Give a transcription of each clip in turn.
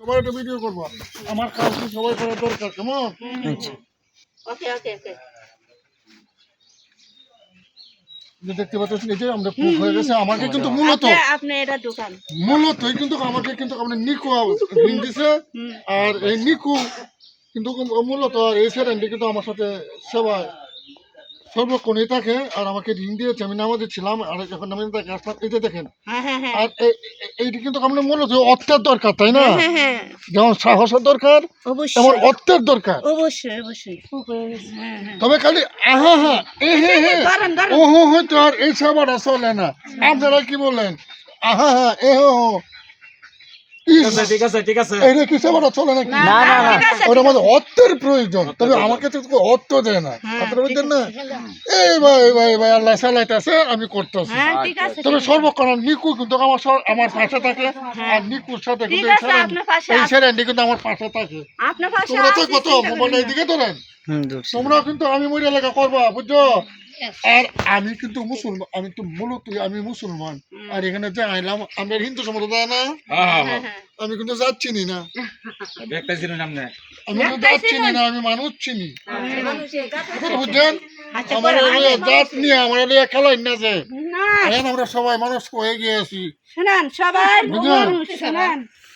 সবাই একটা ভিডিও করব। আমার কাজ কি সবাই করা দরকার কেমন? আচ্ছা। ওকে ওকে ওকে যে দেখতে পাচ্ছেন এই যে আমরা হয়ে গেছে আমাকে কিন্তু মূলত আপনি আপনি এটা দোকান। মূলত কিন্তু আমাকে কিন্তু আপনি নিকু ঋণ দিছে আর এই নিকু কিন্তু মূলত আর এই স্যারেন্ডি কিন্তু আমার সাথে সেবা সর্বক্ষণই থাকে আর আমাকে ঋণ দিয়েছে আমি নামাজে ছিলাম আর আমি তাকে আসলাম এই যে দেখেন হ্যাঁ হ্যাঁ হ্যাঁ। আর এই- এই- এইটি কিন্তু আপনার মূলত অর্থের দরকার তাই না? হ্যাঁ হ্যাঁ যেমন সাহসের দরকার তেমন অবশ্যই অর্থের দরকার। অবশ্যই অবশ্যই। তবে খালি আহা হা এ হে হে ধরেন ধরেন ও হো হয়তো আর এই সেবাটা চলে না। আপনারা কি বলেন আহা হা এ হো। ঠিক আছে ঠিক আছে এই রে কি সেবাটা চলে নাকি? না না না ওটা আমাদের অর্থের প্রয়োজন। তবে আমাকে তো অর্থ দেয় না। হ্যাঁ, বুঝছেন না? এই ভাই ভাই ভাই আল্লাহ চালাইতেছে আমি করতেছি। হ্যাঁ তবে সর্বক্ষণ নিকু কিন্তু আমার আমার পাশে থাকে আর নিকুর সাথে কিন্তু এই। সেরেন্ডি আমার পাশে থাকে। তোমরা তো কত মোবাইল। এইদিকে ধরেন। তোমরা কিন্তু আমি মরে লেখা করবা বুঝছ? আর আমি কিন্তু মুসলমান আমি তো মূলত আমি মুসলমান। আর এখানে যে আইলাম আমরা হিন্দু সম্প্রদায় না? হ্যাঁ হ্যাঁ হ্যাঁ। আমি কিন্তু জাত চিনি না। আমি কিন্তু জাত চিনি না আমি মানুষ চিনি। কথা বুঝছেন আচ্ছা, আমার জাত নিয়ে আমার খেলাই না যে। আমরা সবাই মানুষ হয়ে গিয়েছি। শুনেন সবাই বুঝলেন?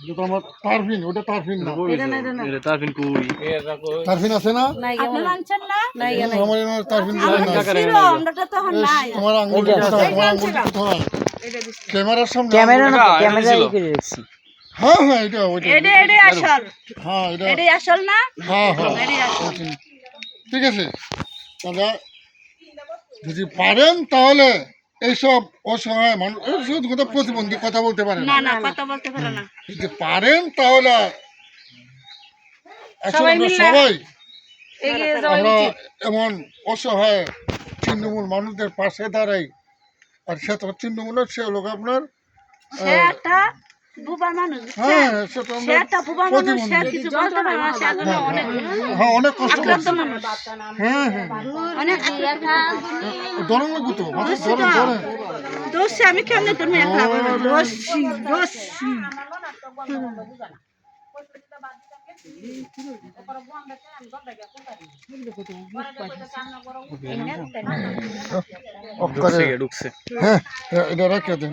যেটা আমার তারফিন ওটা তারফিন না। এটা তার ফিন কুই? আছে না? আপনারা আনছেন না? আমার এখানে তারফিন দেয় না আমরা তো তখন নাই। তোমার আঙ্গুল তোমার আঙ্গুল কোথায় ক্যামেরার সামনে ক্যামেরা না ক্যামেরা করে রাখছি হ্যাঁ হ্যাঁ এটা ওইটা এডে এডে আসল। হ্যাঁ এটা। এডে আসল না? হ্যাঁ হ্যাঁ। এডে আসল। ঠিক আছে। দাদা যদি পারেন তাহলে এইসব অসহায় মানুষ কথা প্রতিবন্ধী কথা বলতে পারে না। না না কথা বলতে পারে না। যদি পারেন তাহলে সবাই আমরা এমন অসহায় তৃণমূল মানুষদের পাশে দাঁড়াই আর সে তো তৃণমূলের সে লোক আপনার সে মানুষ হ্যাঁ সে তো সে আমরা একটা বুবা মানুষ সে কিছু বলতে পারে না সে এখনও অনেক হ্যাঁ অনেক কষ্ট করছে। হ্যাঁ হ্যাঁ। অনেক ধরন লাগবো তো ধরেন ধরেন। দোষে আমি কেমনে তুমি একা? দোষী দোষী ঢুকছে হ্যাঁ হ্যাঁ, এটা রেখে দেন।